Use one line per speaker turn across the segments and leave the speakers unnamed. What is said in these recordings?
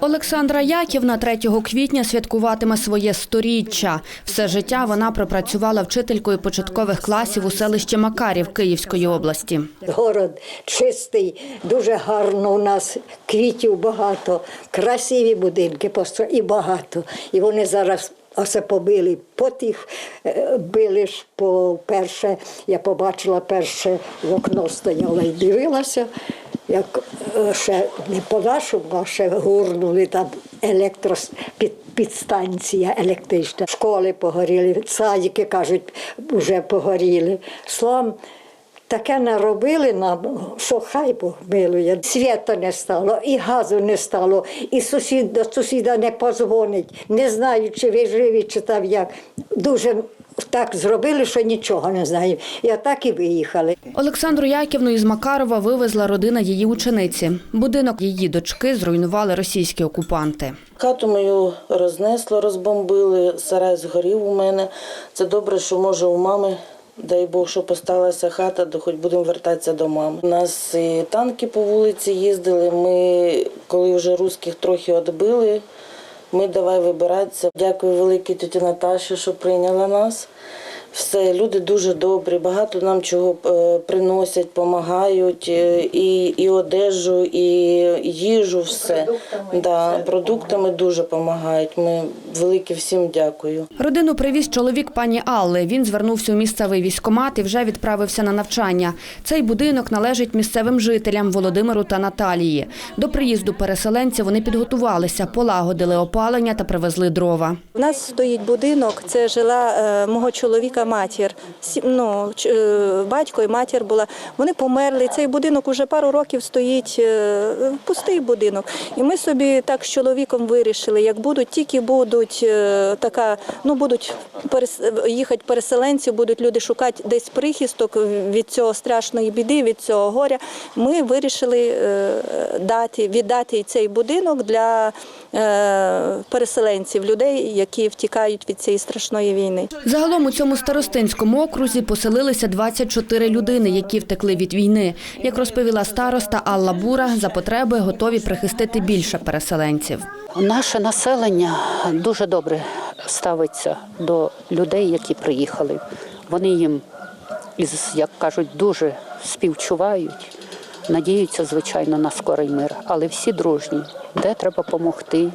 Олександра Яківна 3 квітня святкуватиме своє сторіччя. Все життя вона пропрацювала вчителькою початкових класів у селищі Макарів Київської області.
Город чистий, дуже гарно у нас квітів багато, красиві будинки і багато. І вони зараз оце побили. Потіх е, били ж по перше. Я побачила перше в окно стояла і дивилася. Як е, ще не по-нашому, а ще гурнули там електропідстанція електрична. Школи погоріли, садики, кажуть, вже погоріли. Словом, Таке наробили нам, що хай Бог милує. Світа не стало, і газу не стало, і сусід до сусіда не позвонить. Не знаю, чи ви живі, чи там як. Дуже так зробили, що нічого не знаю. І отак і виїхали.
Олександру Яківну із Макарова вивезла родина її учениці. Будинок її дочки зруйнували російські окупанти.
Хату мою рознесло, розбомбили, сарай згорів у мене. Це добре, що може у мами. Дай Бог, щоб осталася хата, то хоч будемо вертатися до мами. У нас і танки по вулиці їздили. Ми, коли вже русських трохи відбили, ми давай вибиратися. Дякую великій тіті Наташі, що прийняла нас. Все, люди дуже добрі, багато нам чого е, приносять, допомагають, і, і одежу, і їжу, все. Да, продуктами дуже допомагають. Ми велике всім дякую.
Родину привіз чоловік пані Алли. Він звернувся у місцевий військкомат і вже відправився на навчання. Цей будинок належить місцевим жителям Володимиру та Наталії. До приїзду переселенців вони підготувалися, полагодили опалення та привезли дрова.
У нас стоїть будинок, це жила е, мого чоловіка матір. Сі- Ну, е, батько і матір була. Вони померли. Цей будинок уже пару років стоїть е, пустий будинок. І ми собі так з чоловіком вирішили, як будуть, тільки будуть е, така, ну будуть їхати переселенці, будуть люди шукати десь прихисток від цього страшної біди, від цього горя. Ми вирішили дати, віддати цей будинок для переселенців, людей, які втікають від цієї страшної війни.
Загалом у цьому старостинському окрузі поселилися 24 людини, які втекли від війни. Як розповіла староста Алла Бура, за потреби готові прихистити більше переселенців.
Наше населення дуже добре ставиться до людей, які приїхали. Вони їм, як кажуть, дуже співчувають, надіються, звичайно, на скорий мир, але всі дружні, де треба допомогти,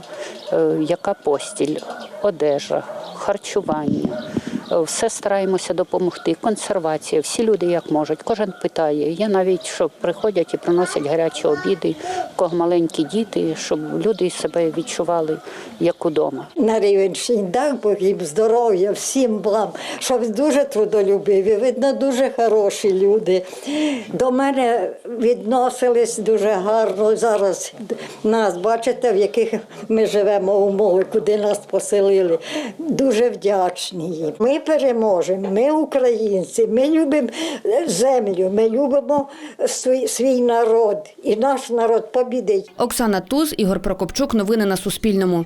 яка постіль, одежа, харчування. Все стараємося допомогти, консервація, всі люди як можуть. Кожен питає. Є навіть, що приходять і приносять гарячі обіди, кого маленькі діти, щоб люди себе відчували як удома.
На рівенщині, дай Бог їм здоров'я, всім вам, щоб дуже трудолюбиві, видно, дуже хороші люди. До мене відносились дуже гарно. Зараз нас, бачите, в яких ми живемо умови, куди нас поселили. Дуже вдячні їм. Переможемо, ми українці, ми любимо землю, ми любимо свій, свій народ, і наш народ побідить.
Оксана Туз, Ігор Прокопчук. Новини на Суспільному.